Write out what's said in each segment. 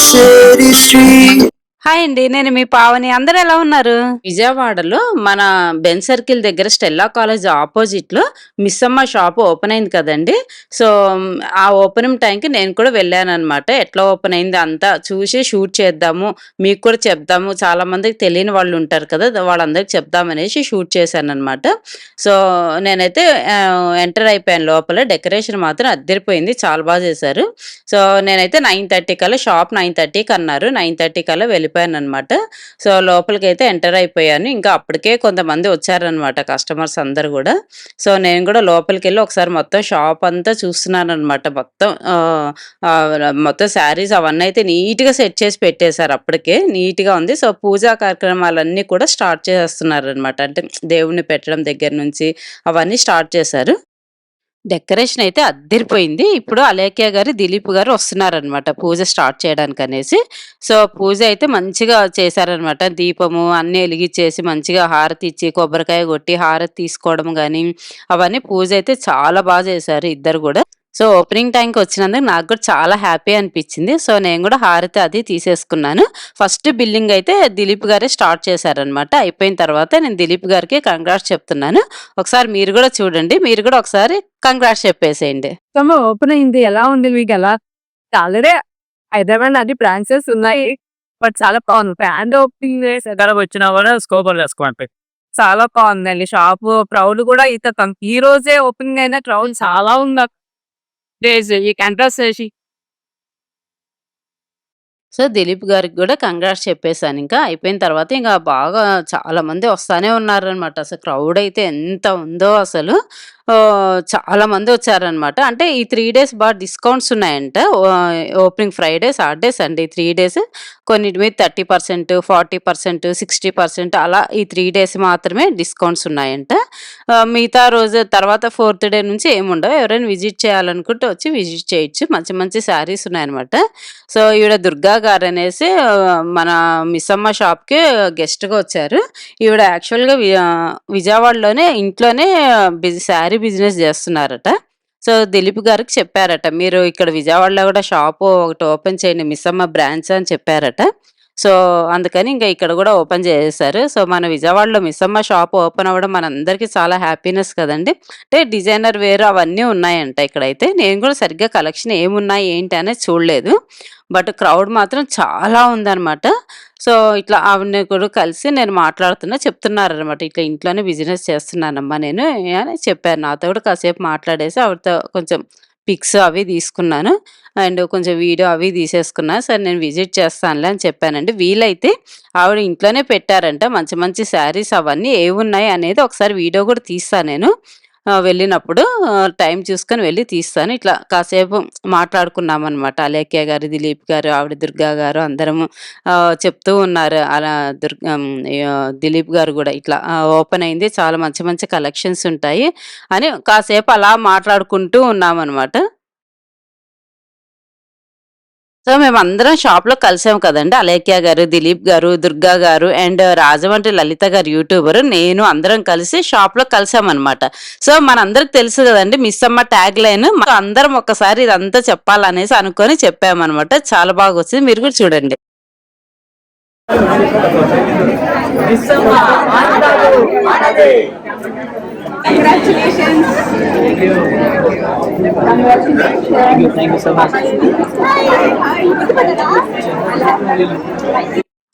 city street. Hi అండి నేను మీ పావని. అందరు ఎలా ఉన్నారు? విజయవాడలో మన బెన్ సర్కిల్ దగ్గర స్టెల్లా కాలేజ్ ఆపోజిట్లో మిస్సమ్మ షాప్ ఓపెన్ అయింది కదండి. సో ఆ ఓపెనింగ్ టైంకి నేను కూడా వెళ్ళాను అనమాట ఎట్లా ఓపెన్ అయింది అంతా చూసి షూట్ చేద్దాము మీకు కూడా చెప్దాము. చాలా మందికి తెలియని వాళ్ళు ఉంటారు కదా వాళ్ళందరికి చెప్దామనేసి షూట్ చేశాను అనమాట సో నేనైతే ఎంటర్ అయిపోయాను లోపల. డెకరేషన్ మాత్రం అద్దరిపోయింది చాలా బాగా చేశారు. సో నేనైతే నైన్ థర్టీ కల్లా షాప్ నైన్ థర్టీకి అన్నారు. నైన్ థర్టీ కల్లా వెళ్ళిపోయాను అనమాట సో లోపలికి అయితే ఎంటర్ అయిపోయాను. ఇంకా అప్పటికే కొంతమంది వచ్చారనమాట కస్టమర్స్ అందరు కూడా. సో నేను కూడా లోపలికి వెళ్ళి ఒకసారి మొత్తం షాప్ అంతా చూస్తున్నాను అనమాట మొత్తం మొత్తం శారీస్ అవన్నీ అయితే నీట్గా సెట్ చేసి పెట్టేశారు అప్పటికే. నీట్గా ఉంది. సో పూజా కార్యక్రమాలన్నీ కూడా స్టార్ట్ చేస్తున్నారు అనమాట అంటే దేవుణ్ణి పెట్టడం దగ్గర నుంచి అవన్నీ స్టార్ట్ చేశారు. డెకరేషన్ అయితే అద్దరిపోయింది. ఇప్పుడు అలేఖ్య గారు దిలీప్ గారు వస్తున్నారనమాట పూజ స్టార్ట్ చేయడానికి అనేసి సో పూజ అయితే మంచిగా చేశారనమాట దీపము అన్నీ వెలిగించేసి మంచిగా హారతి ఇచ్చి కొబ్బరికాయ కొట్టి హారతి తీసుకోవడం కానీ అవన్నీ పూజ అయితే చాలా బాగా చేశారు ఇద్దరు కూడా. సో ఓపెనింగ్ టైంకి వచ్చినందుకు నాకు కూడా చాలా హ్యాపీ అనిపించింది. సో నేను కూడా హారతి అది తీసేసుకున్నాను. ఫస్ట్ బిల్లింగ్ అయితే దిలీప్ గారే స్టార్ట్ చేశారనమాట అయిపోయిన తర్వాత నేను దిలీప్ గారికి కంగ్రాట్స్ చెప్తున్నాను. ఒకసారి మీరు కూడా చూడండి. మీరు కూడా ఒకసారి కంగ్రాట్స్ చెప్పేసేయండి. ఓపెన్ అయింది. ఎలా ఉంది? మీకు ఎలా? ఆల్రెడీ హైదరాబాద్ అన్ని బ్రాంచెస్ ఉన్నాయి. బట్ చాలా బాగుంది బ్రాండ్ ఓపెనింగ్ ఎక్కడ వచ్చినా కూడా స్కోప్ వేసుకోండి చాలా బాగుందండి. షాప్ క్రౌడ్ కూడా ఇంత ఈ రోజే ఓపెనింగ్ అయిన క్రౌడ్ చాలా ఉంది డేస్ ఈ కంట్రాస్ట్ చేసి. సో దిలీప్ గారికి కూడా కంగ్రాట్స్ చెప్పేసాను ఇంకా అయిపోయిన తర్వాత ఇంకా బాగా చాలా మంది వస్తానే ఉన్నారనమాట అసలు క్రౌడ్ అయితే ఎంత ఉందో అసలు. చాలా మంది వచ్చారనమాట అంటే ఈ త్రీ డేస్ బాగా డిస్కౌంట్స్ ఉన్నాయంట. ఓపెనింగ్ ఫ్రైడే సాటర్డే అండి. త్రీ డేస్ కొన్నిటి మీద thirty percent forty percent sixty percent అలా ఈ త్రీ డేస్ మాత్రమే డిస్కౌంట్స్ ఉన్నాయంట. మిగతా రోజు తర్వాత ఫోర్త్ డే నుంచి ఏముండవు. ఎవరైనా విజిట్ చేయాలనుకుంటే వచ్చి విజిట్ చేయొచ్చు. మంచి మంచి శారీస్ ఉన్నాయన్నమాట. సో ఈవిడ దుర్గా గారు అనేసి మన మిస్సమ్మ షాప్కి గెస్ట్గా వచ్చారు. ఈవిడ యాక్చువల్గా విజయవాడలోనే ఇంట్లోనే బిజీ శారీ బిజినెస్ చేస్తున్నారట. సో దిలీప్ గారికి చెప్పారట. మీరు ఇక్కడ విజయవాడలో కూడా షాప్ ఒకటి ఓపెన్ చేయండి మిస్సమ్మ బ్రాంచ్ అని చెప్పారట. సో అందుకని ఇంకా ఇక్కడ కూడా ఓపెన్ చేసేసారు సో మన విజయవాడలో మిస్సమ్మ షాప్ ఓపెన్ అవ్వడం మనందరికీ చాలా హ్యాపీనెస్ కదండి. అంటే డిజైనర్ వేర్ అవన్నీ ఉన్నాయంట ఇక్కడైతే. నేను కూడా సరిగ్గా కలెక్షన్ ఏమున్నాయి ఏంటి అనేది చూడలేదు. బట్ క్రౌడ్ మాత్రం చాలా ఉందన్నమాట. సో ఇట్లా ఆవిడ కూడా కలిసి నేను మాట్లాడుతున్నా చెప్తున్నారు అనమాట ఇట్లా ఇంట్లోనే బిజినెస్ చేస్తున్నానమ్మా నేను అని చెప్పాను నాతో కూడా కాసేపు మాట్లాడేసి ఆవిడతో కొంచెం పిక్స్ అవి తీసుకున్నాను. అండ్ కొంచెం వీడియో అవి తీసేసుకున్నాను సరే నేను విజిట్ చేస్తానులే అని చెప్పానండి. వీలైతే ఆవిడ ఇంట్లోనే పెట్టారంట. మంచి మంచి శారీస్ అవన్నీ ఏమున్నాయి అనేది ఒకసారి వీడియో కూడా తీస్తాను నేను. వెళ్ళినప్పుడు టైం చూసుకొని వెళ్ళి తీస్తాను. ఇట్లా కాసేపు మాట్లాడుకున్నాం అనమాట అలేఖ్య గారు దిలీప్ గారు ఆవిడ దుర్గా గారు అందరము చెప్తూ ఉన్నారు. అలా దుర్గా దిలీప్ గారు కూడా ఇట్లా ఓపెన్ అయింది. చాలా మంచి మంచి కలెక్షన్స్ ఉంటాయి అని కాసేపు అలా మాట్లాడుకుంటూ ఉన్నామన్నమాట. సో మేము అందరం షాప్లో కలిసాం కదండి. అలేఖ్య గారు దిలీప్ గారు దుర్గా గారు అండ్ రాజమండ్రి లలిత గారు యూట్యూబర్. నేను అందరం కలిసి షాప్లో కలిసామన్నమాట. సో మనందరికి తెలుసు కదండి మిస్ అమ్మ ట్యాగ్ లైన్ అందరం ఒక్కసారి ఇదంతా చెప్పాలనేసి అనుకొని చెప్పామన్నమాట. చాలా బాగా వచ్చింది. మీరు కూడా చూడండి. థ్యాంక్ యూ సో మచ్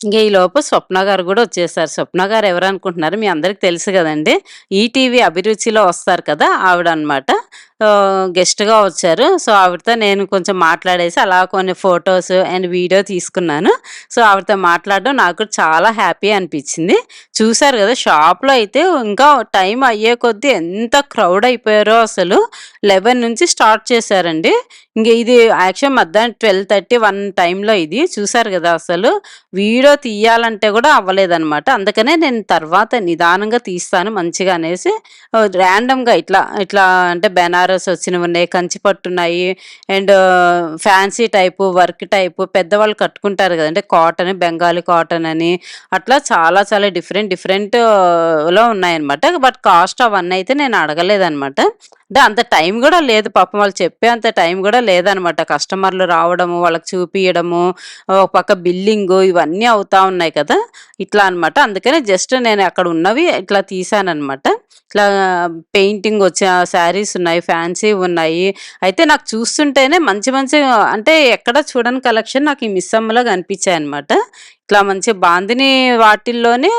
ఇంకా ఈ లోపు స్వప్న గారు కూడా వచ్చేసారు. స్వప్న గారు ఎవరు అనుకుంటున్నారు మీ అందరికి తెలుసు కదండి. ఈటీవీ అభిరుచిలో వస్తారు కదా ఆవిడ అనమాట గెస్ట్గా వచ్చారు. సో ఆవిడతో నేను కొంచెం మాట్లాడేసి అలా కొన్ని ఫొటోస్ అండ్ వీడియో తీసుకున్నాను. సో ఆవిడతో మాట్లాడడం నాకు చాలా హ్యాపీ అనిపించింది. చూసారు కదా షాప్లో అయితే ఇంకా టైం అయ్యే కొద్దీ ఎంత క్రౌడ్ అయిపోయారో అసలు. లెవెన్ నుంచి స్టార్ట్ చేశారండి. ఇంక ఇది యాక్చువల్ మధ్యాహ్నం ట్వెల్వ్ థర్టీ వన్ టైంలో ఇది. చూసారు కదా అసలు. వీడియో తీయాలంటే కూడా అవ్వలేదన్నమాట. అందుకనే నేను తర్వాత నిదానంగా తీస్తాను మంచిగా అనేసి ర్యాండమ్గా ఇట్లా ఇట్లా అంటే బెనార్ బెనారస్ వచ్చినవి ఉన్నాయి కంచిపట్టు ఉన్నాయి and fancy uh, type work type పెద్దవాళ్ళు కట్టుకుంటారు కదండి కాటన్ బెంగాలీ కాటన్ అని. అట్లా చాలా చాలా డిఫరెంట్ డిఫరెంట్ uh, లో ఉన్నాయన్నమాట. బట్ కాస్ట్ అవన్నీ అయితే నేను అడగలేదన్నమాట. అంటే అంత టైం కూడా లేదు పాపం వాళ్ళు చెప్పే అంత టైం కూడా లేదనమాట. కస్టమర్లు రావడము వాళ్ళకి చూపించడము ఒక పక్క బిల్లింగ్ ఇవన్నీ అవుతా ఉన్నాయి కదా. ఇట్లా అనమాట. అందుకనే జస్ట్ నేను అక్కడ ఉన్నవి ఇట్లా తీసానమాట ఇట్లా పెయింటింగ్ వచ్చే శారీస్ ఉన్నాయి ఫ్యాన్సీ ఉన్నాయి. అయితే నాకు చూస్తుంటేనే మంచి మంచి అంటే ఎక్కడ చూడని కలెక్షన్ నాకు ఈ మిస్సమ్మలో కనిపించాయి అనమాట ఇట్లా మంచి బాందిని వాటిల్లోనే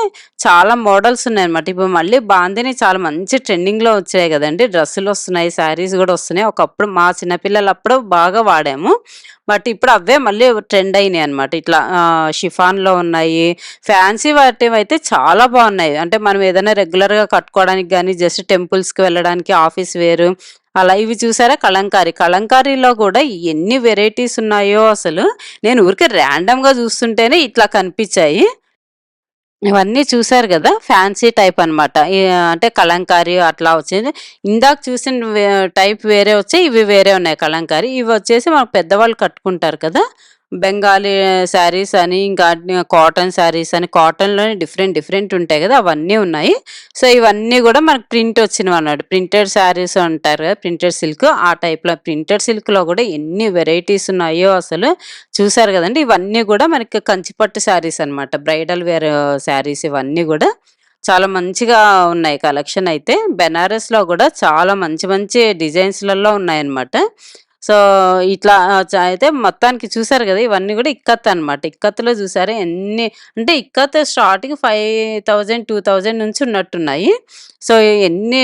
చాలా మోడల్స్ ఉన్నాయన్నమాట. ఇప్పుడు మళ్ళీ బాందిని చాలా మంచి ట్రెండింగ్లో వచ్చాయి కదండి. డ్రెస్సులు వస్తున్నాయి శారీస్ కూడా వస్తున్నాయి. ఒకప్పుడు మా చిన్నపిల్లలు అప్పుడు బాగా వాడాము. బట్ ఇప్పుడు అవే మళ్ళీ ట్రెండ్ అయినాయి అనమాట ఇట్లా షిఫాన్లో ఉన్నాయి. ఫ్యాన్సీ వాటి అయితే చాలా బాగున్నాయి. అంటే మనం ఏదైనా రెగ్యులర్గా కట్టుకోవడానికి కానీ జస్ట్ టెంపుల్స్కి వెళ్ళడానికి ఆఫీస్ వేరు అలా ఇవి చూసారా? కలంకారీ కలంకారీలో కూడా ఎన్ని వెరైటీస్ ఉన్నాయో అసలు నేను ఊరికే ర్యాండమ్గా చూస్తుంటేనే ఇట్లా కనిపించాయి. ఇవన్నీ చూసారు కదా? ఫ్యాన్సీ టైప్ అన్నమాట. అంటే కలంకారీ అట్లా వచ్చింది. ఇందాక చూసిన వే- టైప్ వేరే వచ్చాయి ఇవి వేరే ఉన్నాయి కలంకారీ ఇవి వచ్చేసి మన పెద్దవాళ్ళు కట్టుకుంటారు కదా? బెంగాలీ శారీస్ అని ఇంకా కాటన్ శారీస్ అని కాటన్లోనే డిఫరెంట్ డిఫరెంట్ ఉంటాయి కదా అవన్నీ ఉన్నాయి. సో ఇవన్నీ కూడా మనకు ప్రింట్ వచ్చినవి అన్నాడు ప్రింటెడ్ శారీస్ అంటారు కదా ప్రింటెడ్ సిల్క్. ఆ టైప్లో ప్రింటెడ్ సిల్క్లో కూడా ఎన్ని వెరైటీస్ ఉన్నాయో అసలు చూసారు కదండి. ఇవన్నీ కూడా మనకి కంచిపట్టు శారీస్ అనమాట బ్రైడల్ వేర్ శారీస్ ఇవన్నీ కూడా చాలా మంచిగా ఉన్నాయి కలెక్షన్ అయితే. బెనారస్లో కూడా చాలా మంచి మంచి డిజైన్స్లలో ఉన్నాయన్నమాట. సో ఇట్లా చ- అయితే మొత్తానికి చూసారు కదా ఇవన్నీ కూడా ఇక్కత్ అనమాట ఇక్కత్తులో చూసారు ఎన్ని అంటే Ikkat starting five thousand two thousand నుంచి ఉన్నట్టున్నాయి. సో ఎన్ని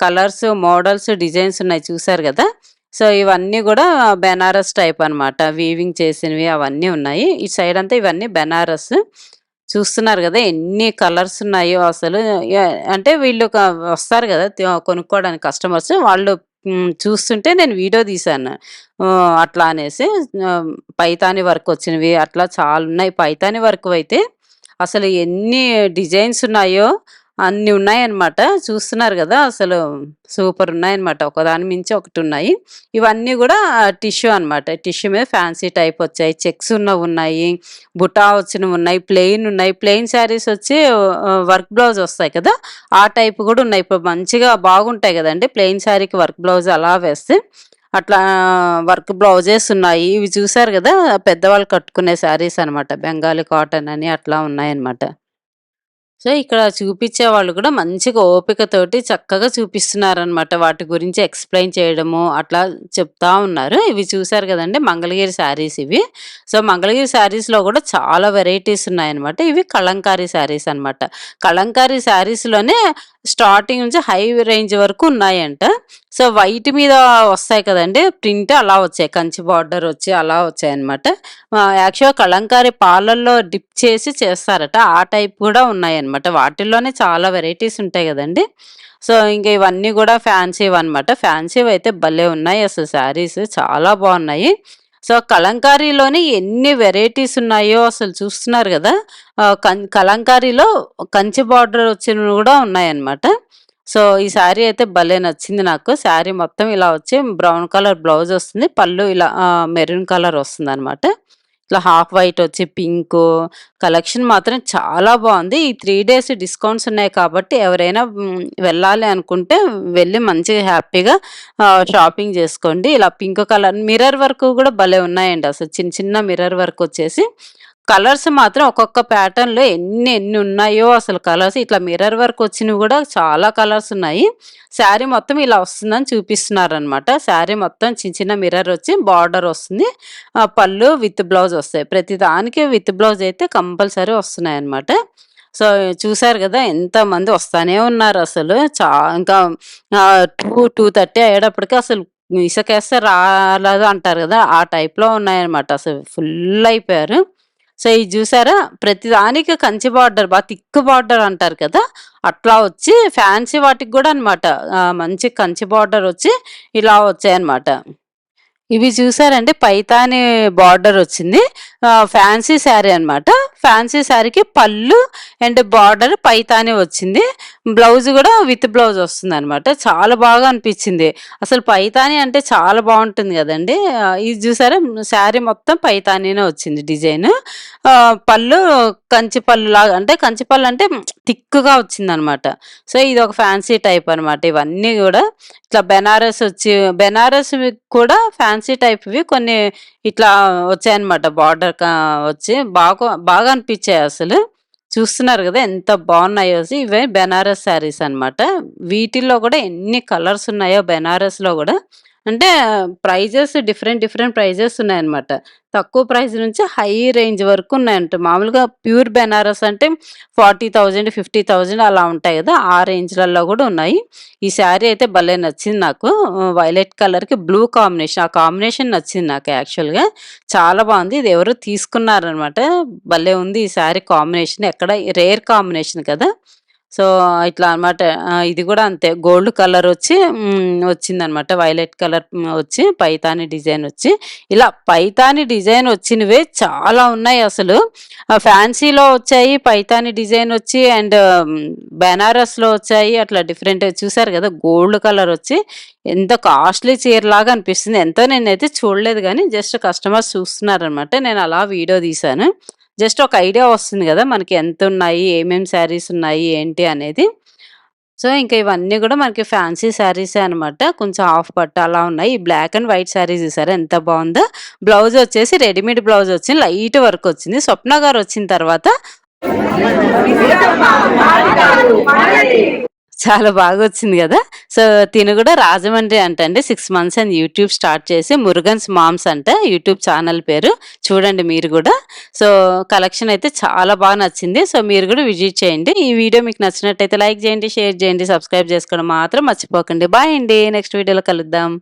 కలర్స్ మోడల్స్ డిజైన్స్ ఉన్నాయి చూసారు కదా. సో ఇవన్నీ కూడా బెనారస్ టైప్ అన్నమాట. వీవింగ్ చేసినవి అవన్నీ ఉన్నాయి. ఈ సైడ్ అంతా ఇవన్నీ బెనారస్. చూస్తున్నారు కదా ఎన్ని కలర్స్ ఉన్నాయో అసలు. అంటే వీళ్ళు ఒక వస్తారు కదా కొనుక్కోవడానికి కస్టమర్స్. వాళ్ళు చూస్తుంటే నేను వీడియో తీశాను. అట్లా అనేసి పైతాని వర్క్ వచ్చినవి అట్లా చాలా ఉన్నాయి. పైతాని వర్క్ అయితే అసలు ఎన్ని డిజైన్స్ ఉన్నాయో అన్నీ ఉన్నాయన్నమాట. చూస్తున్నారు కదా అసలు సూపర్ ఉన్నాయన్నమాట. ఒకదాని మించి ఒకటి ఉన్నాయి ఇవన్నీ కూడా టిష్యూ అన్నమాట. టిష్యూ మీద ఫ్యాన్సీ టైప్ వచ్చాయి. చెక్స్ ఉన్నవి ఉన్నాయి. బుటా వచ్చినవి ఉన్నాయి. ప్లెయిన్ ఉన్నాయి. ప్లెయిన్ శారీస్ వచ్చి వర్క్ బ్లౌజ్ వస్తాయి కదా. ఆ టైప్ కూడా ఉన్నాయి. ఇప్పుడు మంచిగా బాగుంటాయి కదండి. ప్లెయిన్ శారీకి వర్క్ బ్లౌజ్ అలా వేస్తే. అట్లా వర్క్ బ్లౌజెస్ ఉన్నాయి. ఇవి చూసారు కదా పెద్దవాళ్ళు కట్టుకునే శారీస్ అన్నమాట. బెంగాలీ కాటన్ అని అట్లా ఉన్నాయన్నమాట. సో ఇక్కడ చూపించే వాళ్ళు కూడా మంచిగా ఓపికతోటి చక్కగా చూపిస్తున్నారనమాట వాటి గురించి ఎక్స్ప్లెయిన్ చేయడము అట్లా చెప్తా ఉన్నారు. ఇవి చూసారు కదండి మంగళగిరి శారీస్ ఇవి. సో మంగళగిరి శారీస్లో కూడా చాలా వెరైటీస్ ఉన్నాయన్నమాట. ఇవి కలంకారీ శారీస్ అన్నమాట. కలంకారీ శారీస్లోనే స్టార్టింగ్ నుంచి హై రేంజ్ వరకు ఉన్నాయంట. సో వైట్ మీద వస్తాయి కదండి ప్రింట్ అలా వచ్చాయి. కంచి బార్డర్ వచ్చి అలా వచ్చాయి అనమాట యాక్చువల్గా కలంకారీ పాలల్లో డిప్ చేసి చేస్తారట. ఆ టైప్ కూడా ఉన్నాయన్నమాట. అనమాట వాటిల్లోనే చాలా వెరైటీస్ ఉంటాయి కదండి. సో ఇంకా ఇవన్నీ కూడా ఫ్యాన్సీవ్ అనమాట ఫ్యాన్సీవ్ అయితే భలే ఉన్నాయి అసలు శారీస్. చాలా బాగున్నాయి. సో కలంకారీలోని ఎన్ని వెరైటీస్ ఉన్నాయో అసలు చూస్తున్నారు కదా. కం కలంకారీలో కంచి బార్డర్ వచ్చినవి కూడా ఉన్నాయన్నమాట. సో ఈ శారీ అయితే భలే నచ్చింది నాకు. శారీ మొత్తం ఇలా వచ్చి బ్రౌన్ కలర్ బ్లౌజ్ వస్తుంది. పళ్ళు ఇలా మెరూన్ కలర్ వస్తుంది అనమాట ఇట్లా హాఫ్ వైట్ వచ్చి పింక్ కలెక్షన్ మాత్రం చాలా బాగుంది. ఈ త్రీ డేస్ డిస్కౌంట్స్ ఉన్నాయి కాబట్టి ఎవరైనా వెళ్ళాలి అనుకుంటే వెళ్ళి మంచిగా హ్యాపీగా షాపింగ్ చేసుకోండి. ఇలా పింక్ కలర్ మిర్రర్ వర్క్ కూడా భలే ఉన్నాయండి. అసలు చిన్న చిన్న మిర్రర్ వర్క్ వచ్చేసి కలర్స్ మాత్రం ఒక్కొక్క ప్యాటర్న్లో ఎన్ని ఎన్ని ఉన్నాయో అసలు కలర్స్. ఇట్లా మిర్రర్ వర్క్ వచ్చినవి కూడా చాలా కలర్స్ ఉన్నాయి. శారీ మొత్తం ఇలా వస్తుందని చూపిస్తున్నారు అనమాట శారీ మొత్తం చిన్న చిన్న మిర్రర్ వచ్చి బార్డర్ వస్తుంది. ఆ పళ్ళు విత్ బ్లౌజ్ వస్తాయి. ప్రతి దానికి విత్ బ్లౌజ్ అయితే కంపల్సరీ వస్తున్నాయి అనమాట సో చూసారు కదా ఎంతమంది వస్తానే ఉన్నారు అసలు. చా ఇంకా టూ టూ థర్టీ అయ్యేటప్పటికి అసలు ఇసుకేస్తే రాలేదు అంటారు కదా. ఆ టైప్లో ఉన్నాయన్నమాట. అసలు ఫుల్ అయిపోయారు. సో ఇది చూసారా? ప్రతి దానికి కంచి బార్డర్ బాగా తిక్కు బార్డర్ అంటారు కదా? అట్లా వచ్చి ఫ్యాన్సీ వాటికి కూడా అనమాట మంచి కంచి బార్డర్ వచ్చి ఇలా వచ్చాయన్నమాట. ఇవి చూసారంటే పైతాని బార్డర్ వచ్చింది. ఫ్యాన్సీ శారీ అనమాట ఫ్యాన్సీ శారీకి పళ్ళు అండ్ బార్డర్ పైతాని వచ్చింది. బ్లౌజ్ కూడా విత్ బ్లౌజ్ వస్తుంది అనమాట చాలా బాగా అనిపించింది. అసలు పైతాని అంటే చాలా బాగుంటుంది కదండి. ఇది చూసారా? శారీ మొత్తం పైతానీనే వచ్చింది డిజైన్. పళ్ళు కంచి పళ్ళు లాగా అంటే కంచి పళ్ళు అంటే థిక్గా వచ్చిందనమాట. సో ఇది ఒక ఫ్యాన్సీ టైప్ అనమాట. ఇవన్నీ కూడా ఇట్లా బెనారస్ వచ్చి బెనారస్ కూడా ఫ్యాన్సీ టైప్వి కొన్ని ఇట్లా వచ్చాయన్నమాట బార్డర్ వచ్చి బాగా బాగా అనిపించాయి అసలు. చూస్తున్నారు కదా ఎంత బాగున్నాయో ఇవే బెనారస్ శారీస్ అన్నమాట వీటిల్లో కూడా ఎన్ని కలర్స్ ఉన్నాయో బెనారస్లో కూడా అంటే ప్రైజెస్ డిఫరెంట్ డిఫరెంట్ ప్రైజెస్ ఉన్నాయన్నమాట. తక్కువ ప్రైస్ నుంచి హై రేంజ్ వరకు ఉన్నాయంట. మామూలుగా ప్యూర్ బెనారస్ అంటే ఫార్టీ థౌజండ్ ఫిఫ్టీ థౌజండ్ అలా ఉంటాయి కదా ఆ రేంజ్లలో కూడా ఉన్నాయి. ఈ శారీ అయితే భలే నచ్చింది నాకు. వైలెట్ కలర్కి బ్లూ కాంబినేషన్. ఆ కాంబినేషన్ నచ్చింది నాకు యాక్చువల్గా. చాలా బాగుంది. ఇది ఎవరు తీసుకున్నారనమాట భలే ఉంది ఈ శారీ కాంబినేషన్. ఎక్కడ రేర్ కాంబినేషన్ కదా. సో ఇట్లా అన్నమాట. ఇది కూడా అంతే. గోల్డ్ కలర్ వచ్చి వచ్చింది వచ్చిందనమాట వైలెట్ కలర్ వచ్చి పైతాని డిజైన్ వచ్చి. ఇలా పైతాని డిజైన్ వచ్చినవే చాలా ఉన్నాయి అసలు. ఫ్యాన్సీలో వచ్చాయి పైతాని డిజైన్ వచ్చి అండ్ బెనారస్లో వచ్చాయి అట్లా డిఫరెంట్. చూసారు కదా గోల్డ్ కలర్ వచ్చి ఎంత కాస్ట్లీ చీర లాగా అనిపిస్తుంది. ఎంతో నేనైతే చూడలేదు కానీ జస్ట్ కస్టమర్స్ చూస్తున్నారనమాట నేను అలా వీడియో తీశాను. జస్ట్ ఒక ఐడియా వస్తుంది కదా మనకి ఎంత ఉన్నాయి ఏమేమి శారీస్ ఉన్నాయి ఏంటి అనేది. సో ఇంకా ఇవన్నీ కూడా మనకి ఫ్యాన్సీ శారీసే అనమాట కొంచెం హాఫ్ పట్టు అలా ఉన్నాయి. ఈ బ్లాక్ అండ్ వైట్ శారీస్ ఇస్తారు ఎంత బాగుందో. బ్లౌజ్ వచ్చేసి రెడీమేడ్ బ్లౌజ్ వచ్చింది. లైట్ వర్క్ వచ్చింది. స్వప్న గారు వచ్చిన తర్వాత చాలా బాగా వచ్చింది కదా. సో తిను కూడా రాజమండ్రి అంట అండి six months and YouTube start చేసి మురుగన్స్ మామ్స్ అంట యూట్యూబ్ ఛానల్ పేరు. చూడండి మీరు కూడా. సో కలెక్షన్ అయితే చాలా బాగా నచ్చింది. సో మీరు కూడా విజిట్ చేయండి. ఈ వీడియో మీకు నచ్చినట్టయితే లైక్ చేయండి షేర్ చేయండి సబ్స్క్రైబ్ చేసుకోవడం మాత్రం మర్చిపోకండి. బాయ్ అండి. నెక్స్ట్ వీడియోలో కలుద్దాం.